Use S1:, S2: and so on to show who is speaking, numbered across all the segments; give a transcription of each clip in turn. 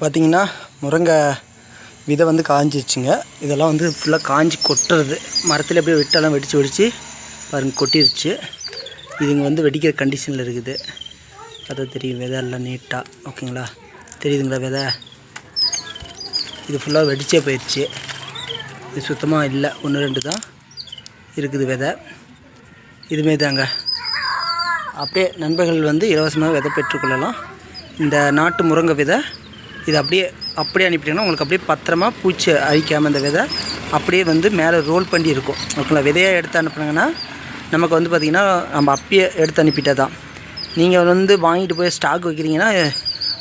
S1: பார்த்தீங்கன்னா முருங்கை விதை வந்து காஞ்சிருச்சுங்க. இதெல்லாம் வந்து ஃபுல்லாக காஞ்சி கொட்டுறது. மரத்தில் அப்படியே வெட்டெல்லாம் வெடித்து வெடித்து பாருங்க கொட்டிருச்சு. இதுங்க வந்து வெடிக்கிற கண்டிஷனில் இருக்குது. அதை தெரியும் விதை எல்லாம் நீட்டாக ஓகேங்களா? தெரியுதுங்களா விதை? இது ஃபுல்லாக வெடிச்சே போயிடுச்சு இது சுத்தமாக இல்லை. ஒன்று ரெண்டு தான் இருக்குது விதை. இதுமே தாங்க. அப்படியே நண்பர்கள் வந்து இலவசமாக விதை பெற்றுக்கொள்ளலாம் இந்த நாட்டு முருங்கை விதை இது அப்படியே அப்படியே அனுப்பிட்டீங்கன்னா உங்களுக்கு அப்படியே பத்திரமா பூச்சி அழிக்காமல் இந்த விதை அப்படியே வந்து மேலே ரோல் பண்ணி இருக்கும். ஓகேங்களா? விதையாக எடுத்து அனுப்புனாங்கன்னா நமக்கு வந்து பார்த்திங்கன்னா நம்ம அப்பயே எடுத்து அனுப்பிட்டே தான் நீங்கள் வந்து வாங்கிட்டு போய் ஸ்டாக் வைக்கிறீங்கன்னா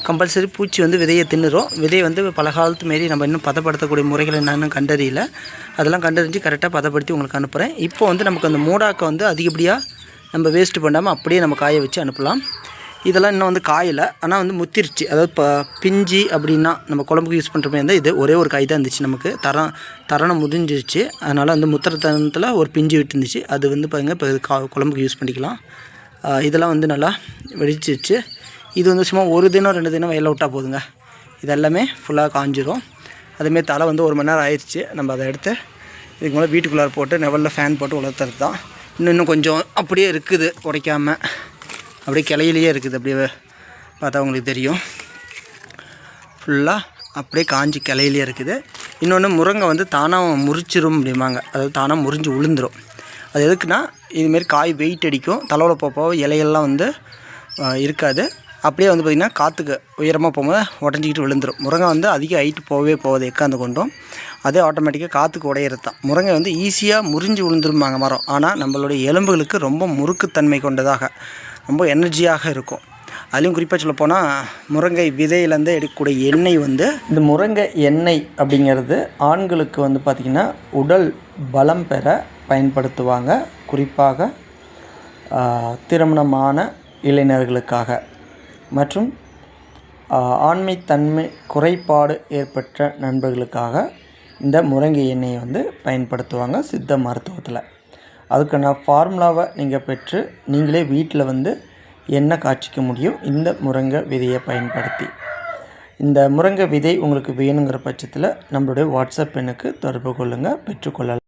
S1: கம்பல்சரி பூச்சி வந்து விதையை தின்னுரும். விதையை வந்து பல காலத்து மாரி நம்ம இன்னும் பதப்படுத்தக்கூடிய முறைகள் என்னென்னு கண்டறியல. அதெல்லாம் கண்டறிஞ்சு கரெக்டாக பதப்படுத்தி உங்களுக்கு அனுப்புகிறேன் இப்போ வந்து நமக்கு அந்த மூடாக்கை வந்து அதிகப்படியாக நம்ம வேஸ்ட்டு பண்ணாமல் அப்படியே நம்ம காய வச்சு அனுப்பலாம். இதெல்லாம் இன்னும் வந்து காயலை. ஆனால் வந்து முத்திருச்சு. அதாவது இப்போ பிஞ்சி அப்படின்னா நம்ம குழம்புக்கு யூஸ் பண்ணுற மாதிரி இருந்தால் இது ஒரே ஒரு காய் தான் இருந்துச்சு நமக்கு. தரம் தரணம் முதிஞ்சிருச்சு. அதனால் வந்து முத்திர தருணத்தில் ஒரு பிஞ்சு விட்டு இருந்துச்சு அது வந்து பாருங்கள் இப்போ இது கா குழம்புக்கு யூஸ் பண்ணிக்கலாம். இதெல்லாம் வந்து நல்லா வெடிச்சிருச்சு. இது வந்து சும்மா ஒரு தினம் ரெண்டு தினம் வயலில் விட்டால் போதுங்க. இதெல்லாமே ஃபுல்லாக காஞ்சிரும். அதுமாரி தலை வந்து ஒரு மணி நேரம் ஆயிடுச்சு நம்ம அதை எடுத்து இதுக்கு மேலே வீட்டுக்குள்ளார போட்டு நெவலில் ஃபேன் போட்டு உலர்த்துறது தான் இன்னும் இன்னும் கொஞ்சம் அப்படியே இருக்குது உடைக்காமல் அப்படியே கிளையிலேயே இருக்குது. அப்படியே பார்த்தா உங்களுக்கு தெரியும். ஃபுல்லாக அப்படியே காஞ்சி கிளையிலே இருக்குது. இன்னொன்று முருங்கை வந்து தானாக முறிச்சிரும் அப்படிம்பாங்க. அதாவது தானாக முறிஞ்சு விழுந்துடும் அது எதுக்குன்னா இதுமாரி காய் வெயிட் அடிக்கும். தலைவில் போக போக இலையெல்லாம் வந்து இருக்காது. அப்படியே வந்து பார்த்திங்கன்னா காற்றுக்கு உயரமாக போகும்போது உடஞ்சிக்கிட்டு விழுந்துரும். முருங்கை வந்து அதிக ஹைட்டு போகவே போகுது எக்காந்து கொண்டும். அதே ஆட்டோமேட்டிக்காக காற்றுக்கு உடையிறது தான். முருங்கை வந்து ஈஸியாக முறிஞ்சு விழுந்துருமாங்க மரம். ஆனால் நம்மளுடைய எலும்புகளுக்கு ரொம்ப முறுக்குத்தன்மை கொண்டதாக. ரொம்ப எனர்ஜியாக இருக்கும். அதுலேயும் குறிப்பாக சொல்ல போனால் முருங்கை விதையிலேருந்து எடுக்கக்கூடிய எண்ணெய் வந்து இந்த முருங்கை எண்ணெய் அப்படிங்கிறது ஆண்களுக்கு வந்து பார்த்திங்கன்னா உடல் பலம் பெற பயன்படுத்துவாங்க. குறிப்பாக திருமணமான இளைஞர்களுக்காக. மற்றும் ஆண்மைத்தன்மை குறைபாடு ஏற்பட்ட நண்பர்களுக்காக இந்த முருங்கை எண்ணெயை வந்து பயன்படுத்துவாங்க சித்த மருத்துவத்தில். அதுக்கான ஃபார்முலாவை நீங்கள் பெற்று நீங்களே வீட்டில் வந்து என்ன காய்ச்சிக்க முடியும் இந்த முருங்கை விதையை பயன்படுத்தி. இந்த முருங்கை விதை உங்களுக்கு வேணுங்கிற பட்சத்தில் நம்மளுடைய வாட்ஸ்அப் எண்ணுக்கு தொடர்பு கொள்ளுங்கள் பெற்றுக்கொள்ளலாம்.